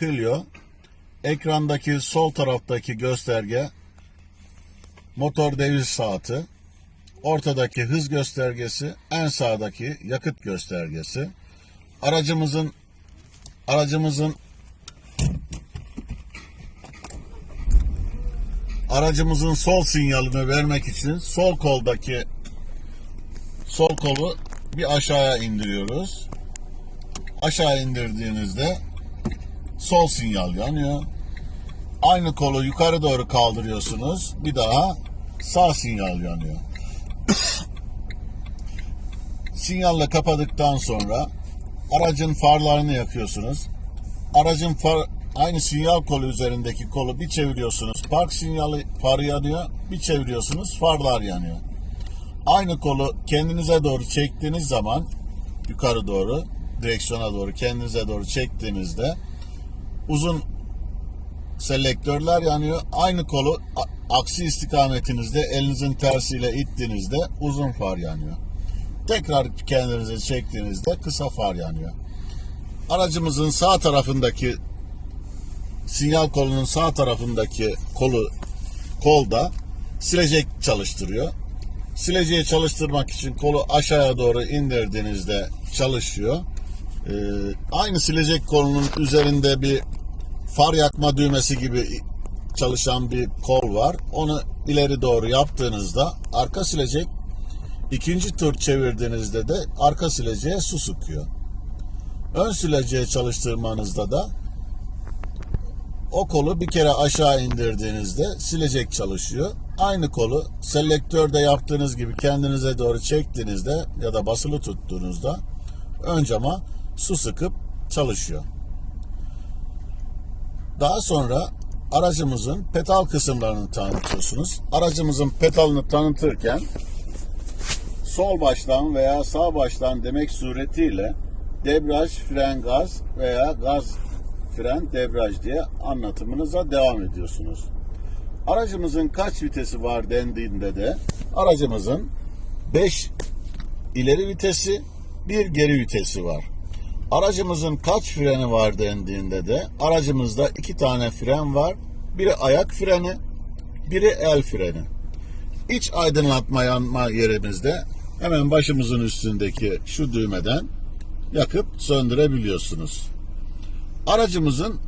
Clio. Ekrandaki sol taraftaki gösterge motor devir saati. Ortadaki hız göstergesi, en sağdaki yakıt göstergesi. Aracımızın aracımızın aracımızın sol sinyalini vermek için sol koldaki sol kolu bir aşağıya indiriyoruz. Aşağı indirdiğinizde sol sinyal yanıyor. Aynı kolu yukarı doğru kaldırıyorsunuz. Bir daha sağ sinyal yanıyor. Sinyalle kapadıktan sonra aracın farlarını yakıyorsunuz. Aracın far, aynı sinyal kolu üzerindeki kolu bir çeviriyorsunuz. Park sinyali farı yanıyor. Bir çeviriyorsunuz farlar yanıyor. Aynı kolu kendinize doğru çektiğiniz zaman yukarı doğru direksiyona doğru kendinize doğru çektiğinizde uzun selektörler yanıyor. Aynı kolu aksi istikametinizde elinizin tersiyle ittiğinizde uzun far yanıyor. Tekrar kendinize çektiğinizde kısa far yanıyor. Aracımızın sağ tarafındaki sinyal kolunun sağ tarafındaki kolu kolda silecek çalıştırıyor. Sileceği çalıştırmak için kolu aşağıya doğru indirdiğinizde çalışıyor. Ee, aynı silecek kolunun üzerinde bir far yakma düğmesi gibi çalışan bir kol var. Onu ileri doğru yaptığınızda arka silecek ikinci tur çevirdiğinizde de arka sileceğe su sıkıyor. Ön sileceği çalıştırmanızda da o kolu bir kere aşağı indirdiğinizde silecek çalışıyor. Aynı kolu selektörde yaptığınız gibi kendinize doğru çektiğinizde ya da basılı tuttuğunuzda ön cama su sıkıp çalışıyor. Daha sonra aracımızın pedal kısımlarını tanıtıyorsunuz. Aracımızın pedalını tanıtırken sol baştan veya sağ baştan demek suretiyle debriyaj, fren, gaz veya gaz, fren, debriyaj diye anlatımınıza devam ediyorsunuz. Aracımızın kaç vitesi var dendiğinde de aracımızın 5 ileri vitesi, bir geri vitesi var. Aracımızın kaç freni var dendiğinde de aracımızda iki tane fren var. Biri ayak freni, biri el freni. İç aydınlatma yanma yerimizde hemen başımızın üstündeki şu düğmeden yakıp söndürebiliyorsunuz. Aracımızın